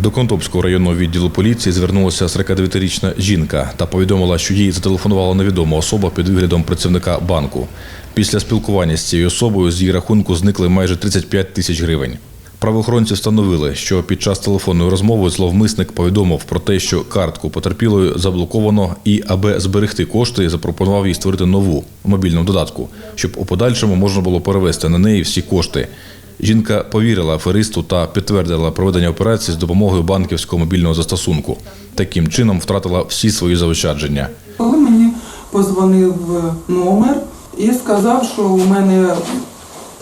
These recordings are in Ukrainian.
До Контопського районного відділу поліції звернулася 49-річна жінка та повідомила, що їй зателефонувала невідома особа під виглядом працівника банку. Після спілкування з цією особою з її рахунку зникли майже 35 тисяч гривень. Правоохоронці встановили, що під час телефонної розмови зловмисник повідомив про те, що картку потерпілої заблоковано, і аби зберегти кошти, запропонував їй створити нову у мобільному додатку, щоб у подальшому можна було перевести на неї всі кошти. Жінка повірила аферисту та підтвердила проведення операції з допомогою банківського мобільного застосунку. Таким чином втратила всі свої заощадження. Коли мені позвонив номер і сказав, що у мене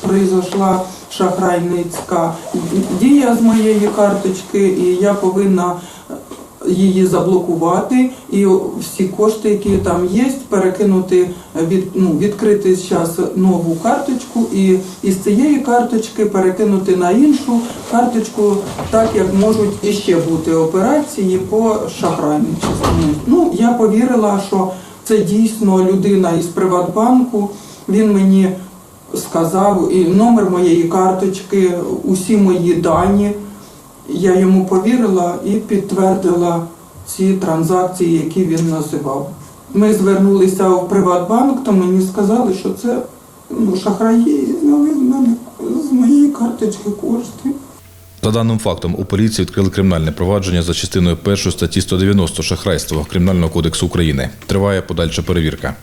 прийшла шахрайницька дія з моєї карточки, і я повинна її заблокувати, і всі кошти, які там є, перекинути від ну, відкрити зараз нову карточку, і із цієї карточки перекинути на іншу карточку, так як можуть іще бути операції по шахрайничеству. Ну я повірила, що це дійсно людина із Приватбанку. Він мені сказав і номер моєї карточки, усі мої дані. Я йому повірила і підтвердила ці транзакції, які він називав. Ми звернулися в Приватбанк, то мені сказали, що це ну, шахраї зняли з мене з моєї карточки кошти. За даним фактом, у поліції відкрили кримінальне провадження за частиною 1 статті 190 шахрайство Кримінального кодексу України. Триває подальша перевірка.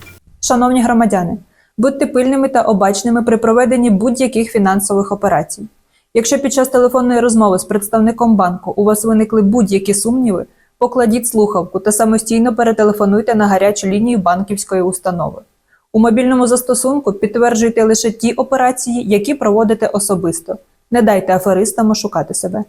Шановні громадяни, будьте пильними та обачними при проведенні будь-яких фінансових операцій. Якщо під час телефонної розмови з представником банку у вас виникли будь-які сумніви, покладіть слухавку та самостійно перетелефонуйте на гарячу лінію банківської установи. У мобільному застосунку підтверджуйте лише ті операції, які проводите особисто. Не дайте аферистам ошукати себе.